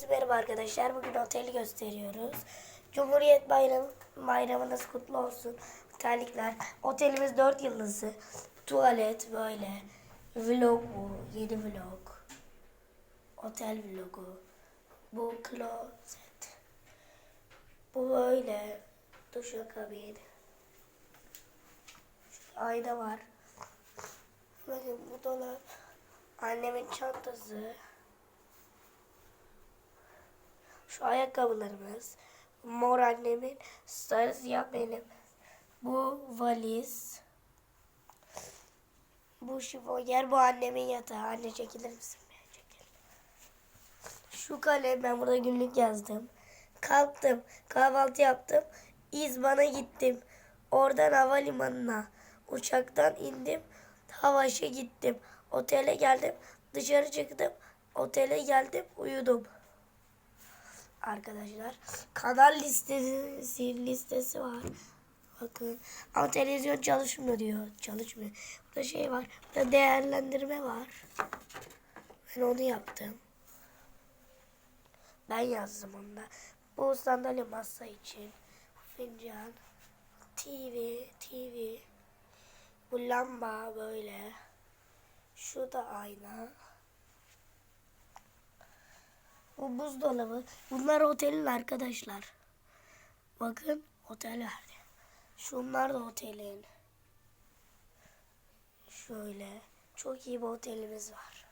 Herkese merhaba arkadaşlar. Bugün oteli gösteriyoruz. Cumhuriyet Bayramı, bayramınız kutlu olsun. Terlikler. Otelimiz 4 yıldızlı. Tuvalet böyle. Vlog bu. Yeni vlog. Otel vlogu. Bu klozet. Bu böyle. Duşakabin. Ayna var. Bakın bu dolap. Annemin çantası. Şu ayakkabılarımız. Mor annemin, sarı siyah benim. Bu valiz. Bu şifonyer, bu annemin yatağı. Anne çekilir misin? Çekil. Şu kalem ben burada günlük yazdım. Kalktım, kahvaltı yaptım. İzban'a gittim. Oradan havalimanına uçaktan indim. Havaş'a gittim. Otele geldim. Dışarı çıktım. Otele geldim. Uyudum arkadaşlar. Kanal listesi listesi var. Bakın. Ama televizyon çalışmıyor diyor. Çalışmıyor. Burada şey var. Burada değerlendirme var. Ben onu yaptım. Ben yazdım onu da. Bu sandalye masa için. Fincan. TV. TV. Bu lamba böyle. Şu da ayna. Bu buzdolabı. Bunlar otelin arkadaşlar. Bakın otellerde. Şunlar da otelin. Şöyle. Çok iyi bir otelimiz var.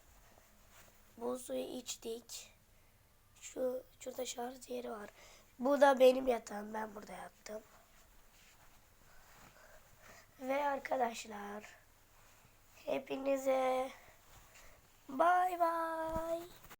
Bu suyu içtik. Şu şurada şarj yeri var. Bu da benim yatağım. Ben burada yattım. Ve arkadaşlar hepinize bay bay.